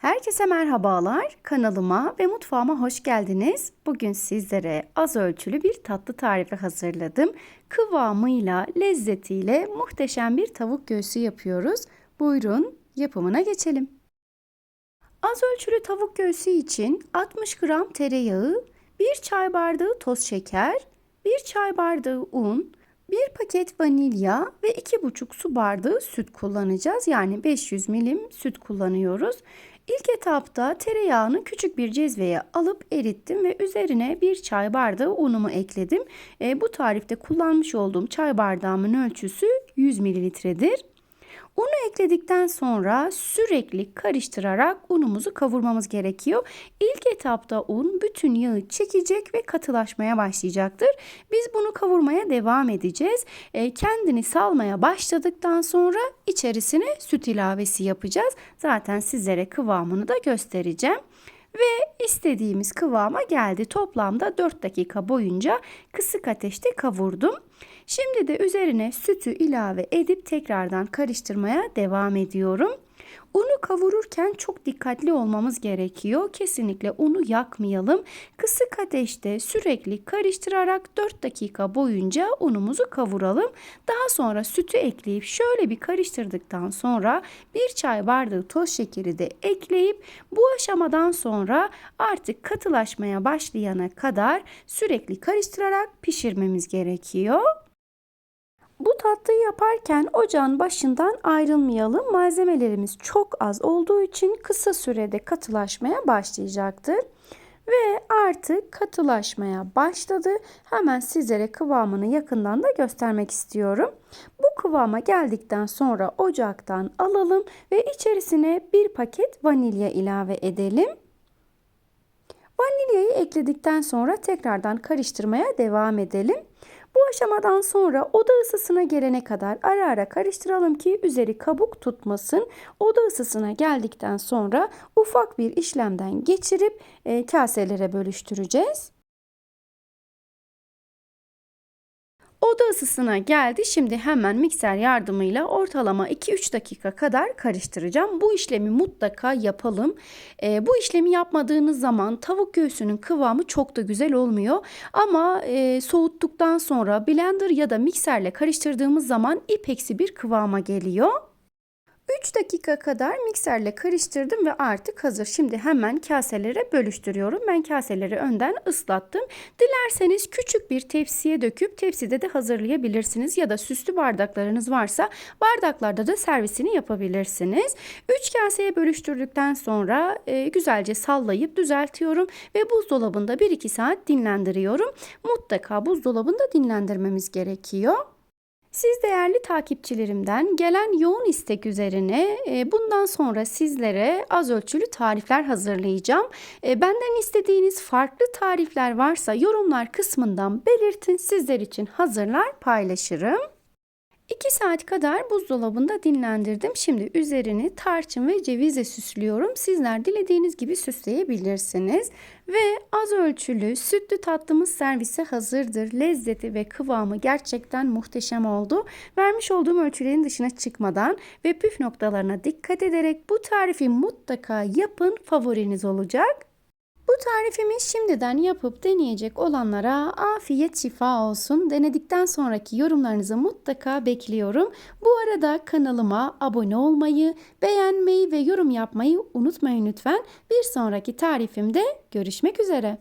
Herkese merhabalar. Kanalıma ve mutfağıma hoş geldiniz. Bugün sizlere az ölçülü bir tatlı tarifi hazırladım. Kıvamıyla, lezzetiyle muhteşem bir tavuk göğsü yapıyoruz. Buyurun yapımına geçelim. Az ölçülü tavuk göğsü için 60 gram tereyağı, 1 çay bardağı toz şeker, 1 çay bardağı un, 1 paket vanilya ve 2,5 su bardağı süt kullanacağız. Yani 500 milim süt kullanıyoruz. İlk etapta tereyağını küçük bir cezveye alıp erittim ve üzerine bir çay bardağı unumu ekledim. E, bu tarifte kullanmış olduğum çay bardağımın ölçüsü 100 mililitredir. Unu ekledikten sonra sürekli karıştırarak unumuzu kavurmamız gerekiyor. İlk etapta un bütün yağı çekecek ve katılaşmaya başlayacaktır. Biz bunu kavurmaya devam edeceğiz. E, kendini salmaya başladıktan sonra içerisine süt ilavesi yapacağız. Zaten sizlere kıvamını da göstereceğim ve istediğimiz kıvama geldi. Toplamda 4 dakika boyunca kısık ateşte kavurdum. Şimdi de üzerine sütü ilave edip tekrardan karıştırmaya devam ediyorum. Unu kavururken çok dikkatli olmamız gerekiyor. Kesinlikle unu yakmayalım. Kısık ateşte sürekli karıştırarak 4 dakika boyunca unumuzu kavuralım. Daha sonra sütü ekleyip şöyle bir karıştırdıktan sonra bir çay bardağı toz şekeri de ekleyip bu aşamadan sonra artık katılaşmaya başlayana kadar sürekli karıştırarak pişirmemiz gerekiyor. Bu tatlıyı yaparken ocağın başından ayrılmayalım. Malzemelerimiz çok az olduğu için kısa sürede katılaşmaya başlayacaktır. Ve artık katılaşmaya başladı. Hemen sizlere kıvamını yakından da göstermek istiyorum. Bu kıvama geldikten sonra ocaktan alalım ve içerisine bir paket vanilya ilave edelim. Vanilyayı ekledikten sonra tekrardan karıştırmaya devam edelim. Bu aşamadan sonra oda ısısına gelene kadar ara ara karıştıralım ki üzeri kabuk tutmasın. Oda ısısına geldikten sonra ufak bir işlemden geçirip e, kaselere bölüştüreceğiz. Oda ısısına geldi. Şimdi hemen mikser yardımıyla ortalama 2-3 dakika kadar karıştıracağım. Bu işlemi mutlaka yapalım. E, bu işlemi yapmadığınız zaman tavuk göğsünün kıvamı çok da güzel olmuyor. Ama e, soğuttuktan sonra blender ya da mikserle karıştırdığımız zaman ipeksi bir kıvama geliyor. 3 dakika kadar mikserle karıştırdım ve artık hazır. Şimdi hemen kaselere bölüştürüyorum. Ben kaseleri önden ıslattım. Dilerseniz küçük bir tepsiye döküp tepside de hazırlayabilirsiniz. Ya da süslü bardaklarınız varsa bardaklarda da servisini yapabilirsiniz. 3 kaseye bölüştürdükten sonra e, güzelce sallayıp düzeltiyorum ve buzdolabında 1-2 saat dinlendiriyorum. Mutlaka buzdolabında dinlendirmemiz gerekiyor. Siz değerli takipçilerimden gelen yoğun istek üzerine e, bundan sonra sizlere az ölçülü tarifler hazırlayacağım. E, benden istediğiniz farklı tarifler varsa yorumlar kısmından belirtin. Sizler için hazırlar paylaşırım. 2 saat kadar buzdolabında dinlendirdim. Şimdi üzerini tarçın ve cevizle süslüyorum. Sizler dilediğiniz gibi süsleyebilirsiniz. Ve az ölçülü sütlü tatlımız servise hazırdır. Lezzeti ve kıvamı gerçekten muhteşem oldu. Vermiş olduğum ölçülerin dışına çıkmadan ve püf noktalarına dikkat ederek bu tarifi mutlaka yapın favoriniz olacak. Bu tarifimi şimdiden yapıp deneyecek olanlara afiyet şifa olsun. Denedikten sonraki yorumlarınızı mutlaka bekliyorum. Bu arada kanalıma abone olmayı, beğenmeyi ve yorum yapmayı unutmayın lütfen. Bir sonraki tarifimde görüşmek üzere.